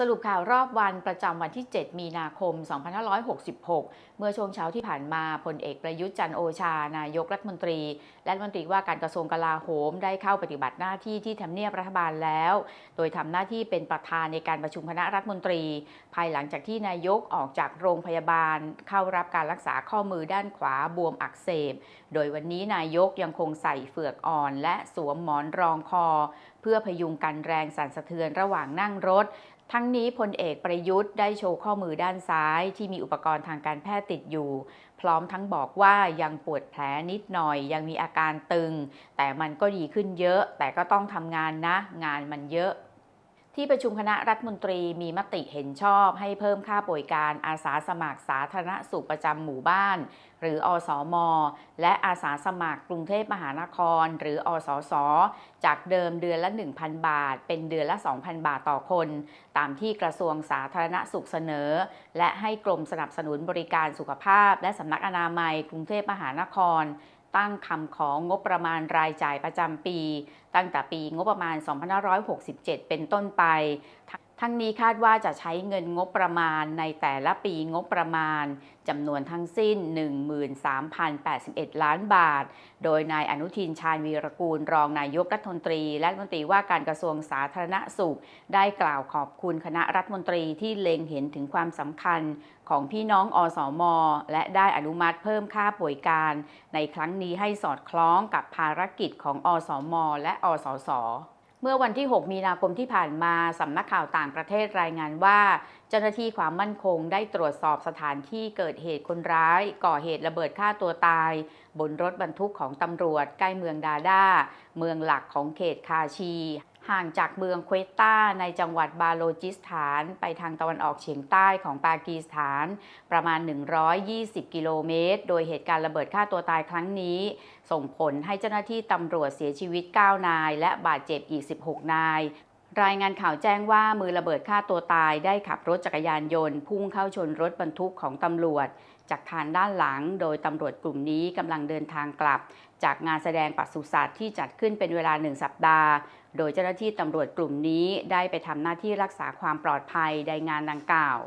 สรุปข่าวรอบวันประจำวันที่ 7 มีนาคม 2566 เมื่อช่วงเช้าที่ผ่านมาพลเอกประยุทธ์จันโอชา นายกรัฐมนตรี และรัฐมนตรีว่าการกระทรวงกลาโหมได้เข้าปฏิบัติหน้าที่ที่ทำเนียบรัฐบาลแล้ว โดยทำหน้าที่เป็นประธานในการประชุมคณะรัฐมนตรี ภายหลังจากที่นายกออกจากโรงพยาบาล เข้ารับการรักษาข้อมือด้านขวาบวมอักเสบ โดยวันนี้นายกยังคงใส่เฟือกอ่อน และสวมหมอนรองคอ พื่อพยุงกันแรงสั่นสะเทือนระหว่างนั่งรถ ทั้งนี้พลเอกประยุทธ์ได้โชว์ข้อมือด้านซ้าย ที่มีอุปกรณ์ทางการแพทย์ติดอยู่ พร้อมทั้งบอกว่ายังปวดแผลนิดหน่อย ยังมีอาการตึง แต่มันก็ดีขึ้นเยอะ แต่ก็ต้องทำงานนะ งานมันเยอะ ที่ประชุมคณะรัฐมนตรีมีมติเห็นชอบให้เพิ่มค่าป่วยการอาสาสมัครสาธารณสุขประจำหมู่บ้าน หรืออสมและอาสาสมัครกรุงเทพมหานคร หรืออสสจากเดิมเดือนละ 1,000 บาท เป็นเดือนละ 2,000 บาทต่อคน ตามที่กระทรวงสาธารณสุขเสนอ และให้กรมสนับสนุนบริการสุขภาพ และสำนักอนามัยกรุงเทพมหานคร ตั้งคำของงบประมาณรายจ่ายประจำปี ตั้งแต่ปีงบประมาณ 2567 เป็นต้นไป ทั้งนี้คาดว่าจะใช้เงินงบประมาณในแต่ละปีงบประมาณจำนวนทั้งสิ้น 13,081 ล้านบาท โดยนายอนุทินชาญวีรกูล รองนายกรัฐมนตรี และรัฐมนตรีว่าการกระทรวงสาธารณสุข ได้กล่าวขอบคุณคณะรัฐมนตรีที่เล็งเห็นถึงความสำคัญของพี่น้องอสม และได้อนุมัติเพิ่มค่าป่วยการ ในครั้งนี้ให้สอดคล้องกับภารกิจของอสม และอสส เมื่อวันที่ 6 มีนาคมที่ผ่านมาสำนักข่าวต่างประเทศรายงานว่า เจ้าหน้าที่ความมั่นคงได้ตรวจสอบสถานที่เกิดเหตุคนร้าย ก่อเหตุระเบิดฆ่าตัวตาย บนรถบรรทุกของตำรวจใกล้เมืองดาดาเมืองหลักของเขตคาชี ห่างจากเมืองเควตตาในจังหวัดบาโลจิสถานไปทางตะวันออกเฉียงใต้ของปากีสถาน ประมาณ 120 กิโลเมตร โดยเหตุการณ์ระเบิดฆ่าตัวตายครั้งนี้ ส่งผลให้เจ้าหน้าที่ตำรวจเสียชีวิต 9 นาย และบาดเจ็บอีก 16 นาย รายงานข่าวแจ้งว่ามือระเบิดฆ่าตัวตายได้ขับรถจักรยานยนต์ พุ่งเข้าชนรถบรรทุกของตำรวจ จากทางด้านหลัง โดยตำรวจกลุ่มนี้กำลังเดินทางกลับ จากงานแสดงปศุสัตว์ที่จัดขึ้นเป็นเวลาหนึ่งสัปดาห์ โดยเจ้าหน้าที่ตำรวจกลุ่มนี้ได้ไปทำหน้าที่รักษาความปลอดภัยในงานดังกล่าว